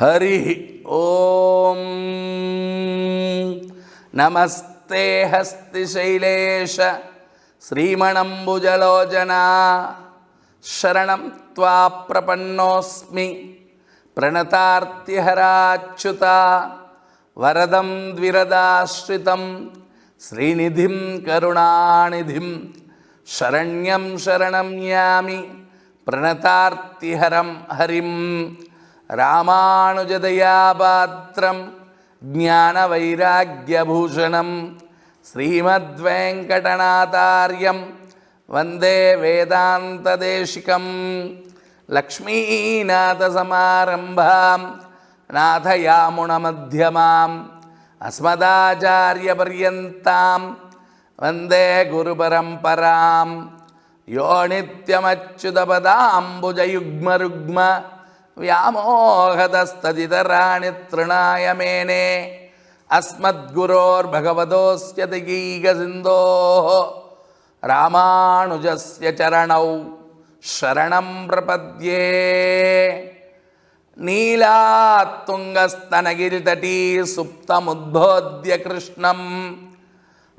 హరి ఓం. నమస్తే హస్తిశైలేష శ్రీమణంబుజలోచనా. శరణం త్వా ప్రపన్నోస్మి. ప్రణతార్తిహరాచ్యుత. వరదం ద్విరదాశ్రితం. శ్రీనిధిం కరుణానిధిం. శరణ్యం శరణం యామి ప్రణతార్తిహరం హరిం. ராமானுஜதயாபாத்திரம் ஞான வைராக்கியபூஷணம் ஸ்ரீமத்வேங்கடநாதாரியம் வந்தே வேதாந்ததேசிகம். லக்ஷ்மீநாதசமாரம்பாம் நாதயாமுணமத்தியமாம் அஸ்மதாச்சாரியபர்யந்தாம் வந்தே குருபரம்பராம் யோனித்யமச்சுதபதாம்புஜயுக்மருக்ம ವ್ಯಾಮೋಹದಸ್ತದಿತರಾಣಿ ತೃಣಾಯ ಮೇನೆ. ಅಸ್ಮದ್ಗುರೋರ್ಭಗವದೋಸ್ಯತಿ ಗೀಗ ಸಿಂಧೋ. ರಾಮಾನುಜಸ್ಯ ಚರಣೌ ಶರಣಂ ಪ್ರಪದ್ಯೆ. ನೀಲಾತ್ತುಂಗಸ್ತನಗಿರಿತಟೀ ಸುಪ್ತಮುದ್ಬೋಧ್ಯ ಕೃಷ್ಣಂ.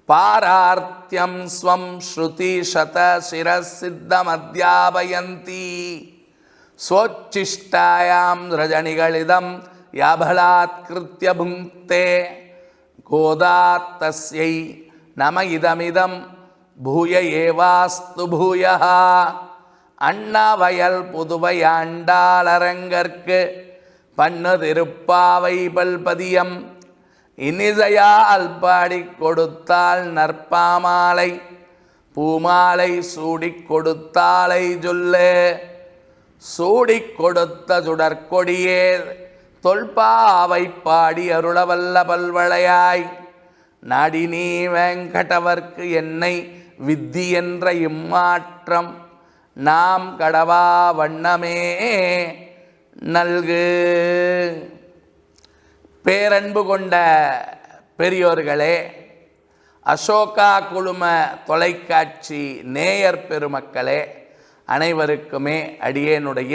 ಪಾರಾರ್ತ್ಯಂ ಸ್ವಂ ಶ್ರುತಿ ಶತ ಶಿರಸಿದ್ಧಮಧ್ಯಾಪಯಂತಿ ஸ்வோச்சிஷ்டாயாம் ரஜனிகளிதம் யாபலாத்கிருத்திய புங்கே கோதாத்தஸ்யை நம இதமிதம் பூய ஏவாஸ்து பூயா அண்ணாவயல் புதுவை ஆண்டாளரங்கற்கு பண்ணு திருப்பாவை பல்பதியம் இனிசையா அல்பாடி கொடுத்தால் நற்பாமாலை பூமாலை சூடி கொடுத்தாலை சொல்லு சூடிக் கொடுத்த சுடற்கொடியே தொல்பாவை பாடி அருளவல்ல பல்வளையாய். நாடினீ வெங்கடவர்க்கு என்னை வித்தி என்ற இம்மாற்றம் நாம் கடவா வண்ணமே நல்கு. பேரன்பு கொண்ட பெரியோர்களே அசோகா குழும தொலைக்காட்சி நேயர் பெருமக்களே அனைவருக்குமே அடியேனுடைய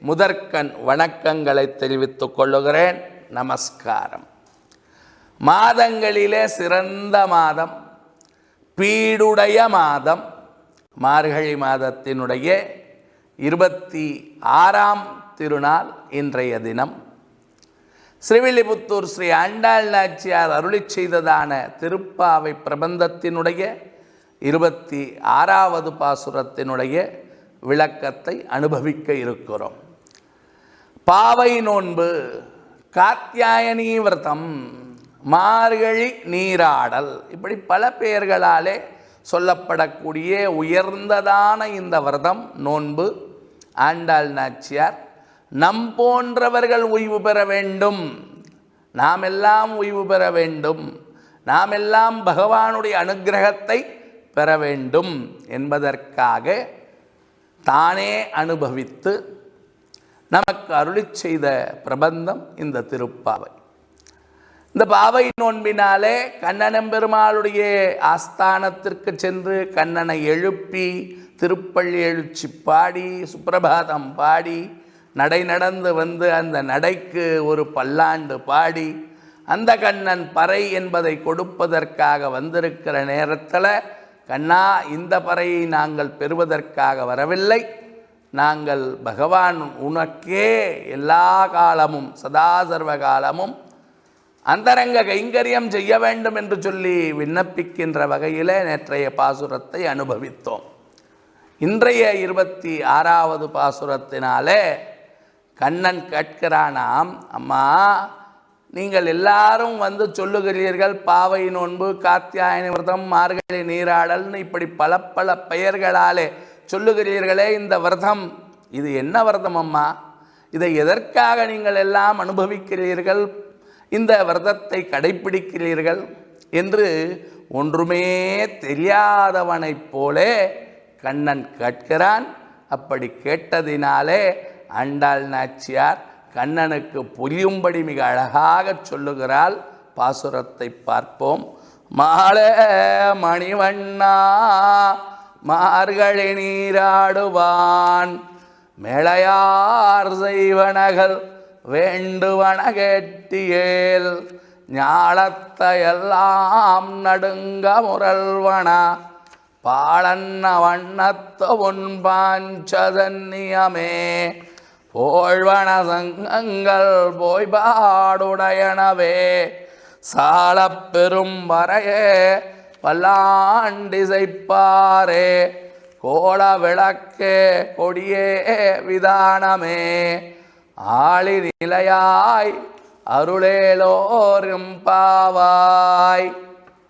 முதற்கண் வணக்கங்களை தெரிவித்துக் கொள்ளுகிறேன். நமஸ்காரம். மாதங்களிலே சிறந்த மாதம் பீடுடைய மாதம் மார்கழி மாதத்தினுடைய இருபத்தி ஆறாம் திருநாள் இன்றைய தினம். ஸ்ரீவில்லிபுத்தூர் ஸ்ரீ ஆண்டாள் நாச்சியார் அருளி செய்ததான திருப்பாவை பிரபந்தத்தினுடைய இருபத்தி ஆறாவது பாசுரத்தினுடைய விளக்கத்தை அனுபவிக்க இருக்கிறோம். பாவை நோன்பு காத்தியாயனி விரதம் மார்கழி நீராடல் இப்படி பல பெயர்களாலே சொல்லப்படக்கூடிய உயர்ந்ததான இந்த விரதம் நோன்பு. ஆண்டாள் நாச்சியார் நம் போன்றவர்கள் ஓய்வு பெற வேண்டும். நாம் எல்லாம் ஓய்வு பெற வேண்டும். நாம் எல்லாம் பகவானுடைய அனுகிரகத்தை பெற வேண்டும் என்பதற்காக தானே அனுபவித்து நமக்கு அருளி செய்த பிரபந்தம் இந்த திருப்பாவை. இந்த பாவை நோன்பினாலே கண்ணனம் பெருமாளுடைய ஆஸ்தானத்திற்கு சென்று கண்ணனை எழுப்பி திருப்பள்ளி எழுச்சி பாடி சுப்பிரபாதம் பாடி நடை நடந்து வந்து அந்த நடைக்கு ஒரு பல்லாண்டு பாடி அந்த கண்ணன் பறை என்பதை கொடுப்பதற்காக வந்திருக்கிற நேரத்தில் கண்ணா இந்த பறையை நாங்கள் பெறுவதற்காக வரவில்லை. நாங்கள் பகவான் உனக்கே எல்லா காலமும் சதா சர்வ காலமும் அந்தரங்க கைங்கரியம் செய்ய வேண்டும் என்று சொல்லி விண்ணப்பிக்கின்ற வகையிலே நேற்றைய பாசுரத்தை அனுபவித்தோம். இன்றைய இருபத்தி ஆறாவது பாசுரத்தினாலே கண்ணன் கேட்கிறானாம் அம்மா நீங்கள் எல்லாரும் வந்து சொல்லுகிறீர்கள் பாவை நோன்பு காத்தியாயனி விரதம் மார்கழி நீராடல்னு இப்படி பல பல பெயர்களாலே சொல்லுகிறீர்களே இந்த விரதம். இது என்ன விரதம் அம்மா? இதை எதற்காக நீங்கள் எல்லாம் அனுபவிக்கிறீர்கள்? இந்த விரதத்தை கடைப்பிடிக்கிறீர்கள் என்று ஒன்றுமே தெரியாதவனைப் போலே கண்ணன் கேட்கிறான். அப்படி கேட்டதினாலே ஆண்டாள் நாச்சியார் கண்ணனுக்கு புரியும்படி மிக அழகாக சொல்லுகிறாள். பாசுரத்தை பார்ப்போம். மாலே மணிவண்ணா மார்கழி நீராடுவான். மேளையார் செய்வனகள் வேண்டுவன கேட்டியேல் ஞாழத்தையெல்லாம் நடுங்க முரல்வனா. பாழன்ன வண்ணத்த உன்பாஞ்சதன்னியமே போழ்வன சங்கங்கள் போய் பாடுடையனவே சாலப் பெரும் வரையே பல்லாண்டிசைப்பாரே கோல விளக்கே கொடியே விதானமே. ஆளி நிலையாய் அருளேலோரும் பாவாய்.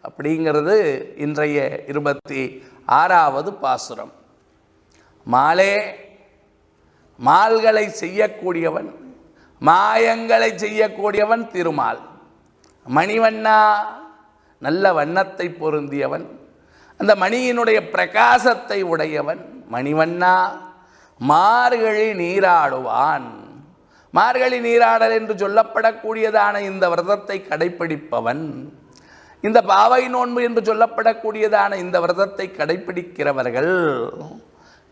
அப்படிங்கிறது இன்றைய இருபத்தி ஆறாவது பாசுரம். மாலே மால்களை செய்யக்கூடியவன் மாயங்களை செய்யக்கூடியவன் திருமால். மணிவண்ணா நல்ல வண்ணத்தை பொருந்தியவன் அந்த மணியினுடைய பிரகாசத்தை உடையவன். மணிவண்ணா மார்கழி நீராடுவான். மார்கழி நீராடல் என்று சொல்லப்படக்கூடியதான இந்த விரதத்தை கடைப்பிடிப்பவன் இந்த பாவை நோன்பு என்று சொல்லப்படக்கூடியதான இந்த விரதத்தை கடைப்பிடிக்கிறவர்கள்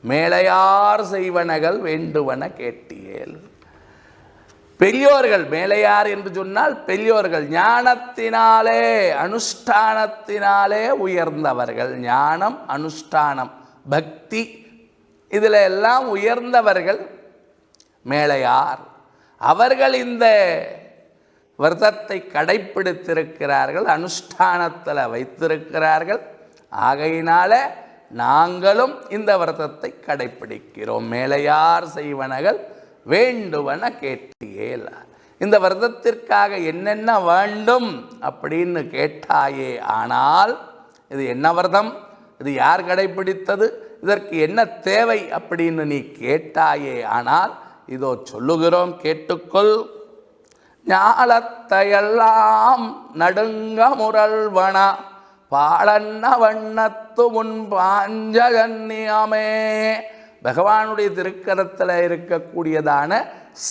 மேலையார் செய்வனகள் வேண்டுவன கேட்டியேல். பெரியோர்கள் மேலையார் என்று சொன்னால் பெரியோர்கள் ஞானத்தினாலே அனுஷ்டானத்தினாலே உயர்ந்தவர்கள். ஞானம் அனுஷ்டானம் பக்தி இதில் எல்லாம் உயர்ந்தவர்கள் மேலையார். அவர்கள் இந்த விரதத்தை கடைப்பிடித்திருக்கிறார்கள் அனுஷ்டானத்தில் வைத்திருக்கிறார்கள். ஆகையினால நாங்களும் இந்த விரதத்தை கடைப்பிடிக்கிறோம். மேலையார் செய்வனகள் வேண்டுவன கேட்டியேல. இந்த விரதத்திற்காக என்னென்ன வேண்டும் அப்படின்னு கேட்டாயே. ஆனால் இது என்ன விரதம்? இது யார் கடைப்பிடித்தது? இதற்கு என்ன தேவை அப்படின்னு நீ கேட்டாயே. ஆனால் இதோ சொல்லுகிறோம் கேட்டுக்கொள். ஞாலத்தையெல்லாம் நடுங்க முரல்வனா. பாழன்ன வண்ணத்து முன் பாஞ்சகன்னியமே பகவானுடைய திருக்கரத்தில் இருக்கக்கூடியதான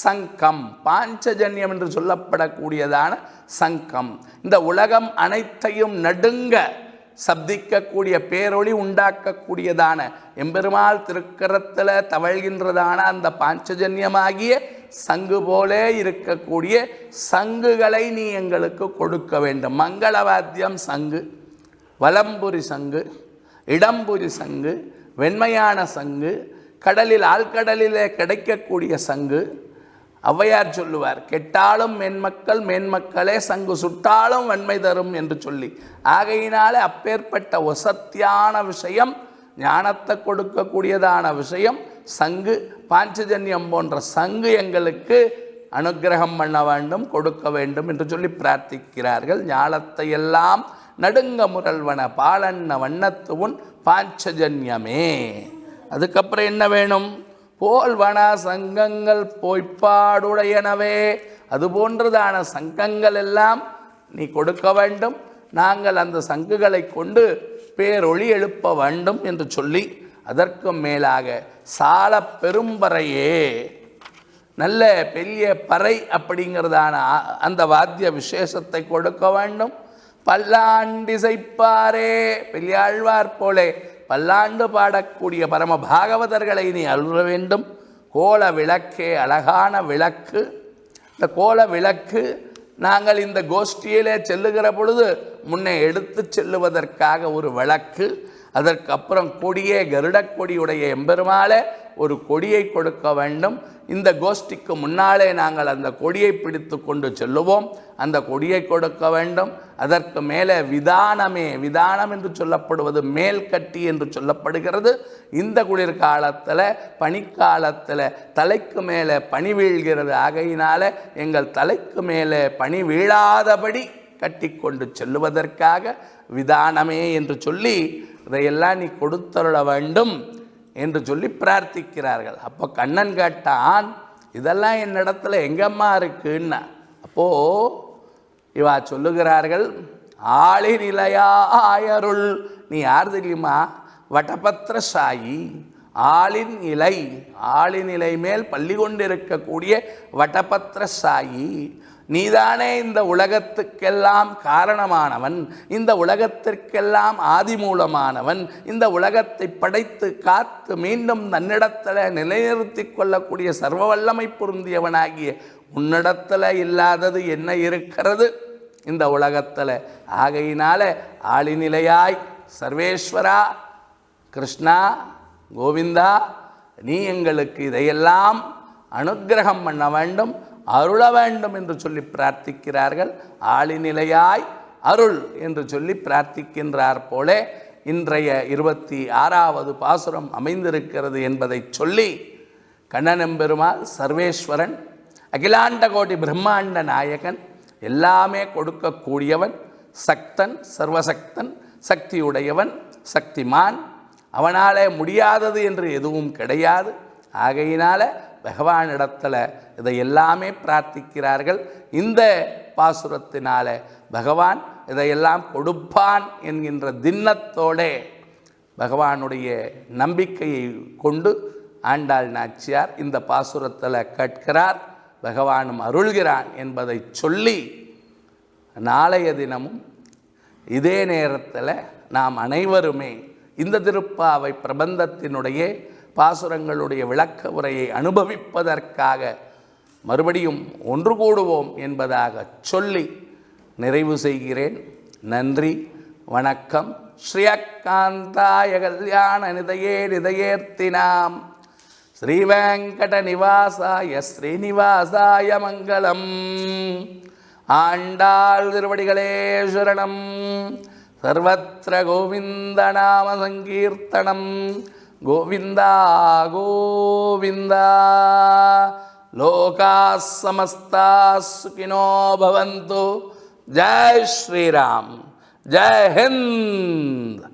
சங்கம் பாஞ்சஜன்யம் என்று சொல்லப்படக்கூடியதான சங்கம். இந்த உலகம் அனைத்தையும் நடுங்க சப்திக்கக்கூடிய பேரொளி உண்டாக்கக்கூடியதான எம்பெருமாள் திருக்கரத்தில் தவழ்கின்றதான அந்த பாஞ்சஜன்யமாகிய சங்கு போலே இருக்கக்கூடிய சங்குகளை நீ எங்களுக்கு கொடுக்க வேண்டும். மங்களவாத்தியம் சங்கு. வலம்புரி சங்கு இடம்புரி சங்கு வெண்மையான சங்கு கடலில் ஆழ்கடலிலே கிடைக்கக்கூடிய சங்கு. ஔவையார் சொல்லுவார் கெட்டாலும் மென்மக்கள் மேன்மக்களே சங்கு சுட்டாலும் வன்மை தரும் என்று சொல்லி. ஆகையினாலே அப்பேற்பட்ட ஒசத்தியான விஷயம் ஞானத்தை கொடுக்கக்கூடியதான விஷயம் சங்கு பாஞ்சஜன்யம் போன்ற சங்கு எங்களுக்கு அனுக்கிரகம் பண்ண வேண்டும் கொடுக்க வேண்டும் என்று சொல்லி பிரார்த்திக்கிறார்கள். ஞானத்தை எல்லாம் நடுங்க முரல்வன பாலன்ன வண்ணத்து உன் பாஞ்சஜன்யமே. அதுக்கப்புறம் என்ன வேணும்? போல்வன சங்கங்கள் பொய்ப்பாடுடையனவே. அது போன்றதான சங்கங்கள் எல்லாம் நீ கொடுக்க வேண்டும். நாங்கள் அந்த சங்குகளை கொண்டு பேரொளி எழுப்ப வேண்டும் என்று சொல்லி அதற்கும் மேலாக சால பெரும்பறையே. நல்ல பெரிய பறை அப்படிங்கிறதான அந்த வாத்திய விசேஷத்தை கொடுக்க வேண்டும். பல்லாண்டிசைப்பாரே பெரியாழ்வார் போலே பல்லாண்டு பாடக்கூடிய பரம பாகவதர்களை நீ அருள வேண்டும். கோல விளக்கே அழகான விளக்கு. இந்த கோல விளக்கு நாங்கள் இந்த கோஷ்டியிலே செல்லுகிற பொழுது முன்னே எடுத்து செல்லுவதற்காக ஒரு விளக்கு. அதற்கப்புறம் கொடியே கருடக்கொடியுடைய எம்பெருமாளே ஒரு கொடியை கொடுக்க வேண்டும். இந்த கோஷ்டிக்கு முன்னாலே நாங்கள் அந்த கொடியை பிடித்து கொண்டு செல்லுவோம். அந்த கொடியை கொடுக்க வேண்டும். அதற்கு மேலே விதானமே விதானம் என்று சொல்லப்படுவது மேல் கட்டி என்று சொல்லப்படுகிறது. இந்த குளிர்காலத்தில் பனிக்காலத்தில் தலைக்கு மேலே பனி வீழ்கிறது. ஆகையினால எங்கள் தலைக்கு மேலே பனி வீழாதபடி கட்டி கொண்டு செல்லுவதற்காக விதானமே என்று சொல்லி இதையெல்லாம் நீ கொடுத்தருள வேண்டும் என்று சொல்லி பிரார்த்திக்கிறார்கள். அப்போ கண்ணன் கேட்டான் இதெல்லாம் என்னிடத்துல எங்கம்மா இருக்குன்னா? அப்போது இவா சொல்லுகிறார்கள் ஆளி நிலையாயருள் நீ யார் தெரியுமா? வட்டபத்திர சாயி ஆளின் இலை ஆளின் இலை மேல் பள்ளி கொண்டிருக்கக்கூடிய வட்டபத்திர சாயி நீதானே இந்த உலகத்துக்கெல்லாம் காரணமானவன் இந்த உலகத்திற்கெல்லாம் ஆதிமூலமானவன் இந்த உலகத்தை படைத்து காத்து மீண்டும் தன்னிடத்தில் நிலைநிறுத்திக் கொள்ளக்கூடிய சர்வ வல்லமை பொருந்தியவனாகிய உன்னிடத்தில் இல்லாதது என்ன இருக்கிறது? இந்த உலகத்தில். ஆகையினால ஆளிநிலையாய் சர்வேஸ்வரா கிருஷ்ணா கோவிந்தா நீ எங்களுக்கு இதையெல்லாம் அனுக்கிரகம் பண்ண வேண்டும். அருள வேண்டும் என்று சொல்லி பிரார்த்திக்கிறார்கள். ஆளிநிலையாய் அருள் என்று சொல்லி பிரார்த்திக்கின்றார் போலே இன்றைய இருபத்தி ஆறாவது பாசுரம் அமைந்திருக்கிறது என்பதை சொல்லி கண்ணனெம்பெருமாள் சர்வேஸ்வரன் அகிலாண்ட கோடி பிரம்மாண்ட நாயகன் எல்லாமே கொடுக்கக்கூடியவன் சக்தன் சர்வசக்தன் சக்தியுடையவன் சக்திமான் அவனாலே முடியாதது என்று எதுவும் கிடையாது. ஆகையினால பகவானிடத்தில் இதை எல்லாமே பிரார்த்திக்கிறார்கள். இந்த பாசுரத்தினால பகவான் இதையெல்லாம் கொடுப்பான் என்கின்ற திண்ணத்தோடே பகவானுடைய நம்பிக்கையை கொண்டு ஆண்டாள் நாச்சியார் இந்த பாசுரத்தில் கேட்கிறார். பகவானும் அருள்கிறான் என்பதை சொல்லி நாளைய தினமும் இதே நேரத்தில் நாம் அனைவருமே இந்த திருப்பாவை பிரபந்தத்தினுடைய பாசுரங்களுடைய விளக்க உரையை அனுபவிப்பதற்காக மறுபடியும் ஒன்று கூடுவோம் என்பதாக சொல்லி நிறைவு செய்கிறேன். நன்றி வணக்கம். ஸ்ரீயக்காந்தாய கல்யாண நிதையே நிதையேர்த்தினாம். ஸ்ரீவேங்கட நிவாசாய ஸ்ரீனிவாசாய மங்களம். ஆண்டாள் திருவடிகளே சரணம். சர்வத்திர கோவிந்த நாம சங்கீர்த்தனம். గోవింద గోవింద. లోకా సమస్త సుఖినో భవంతు. జై శ్రీరామ్ జై హింద్.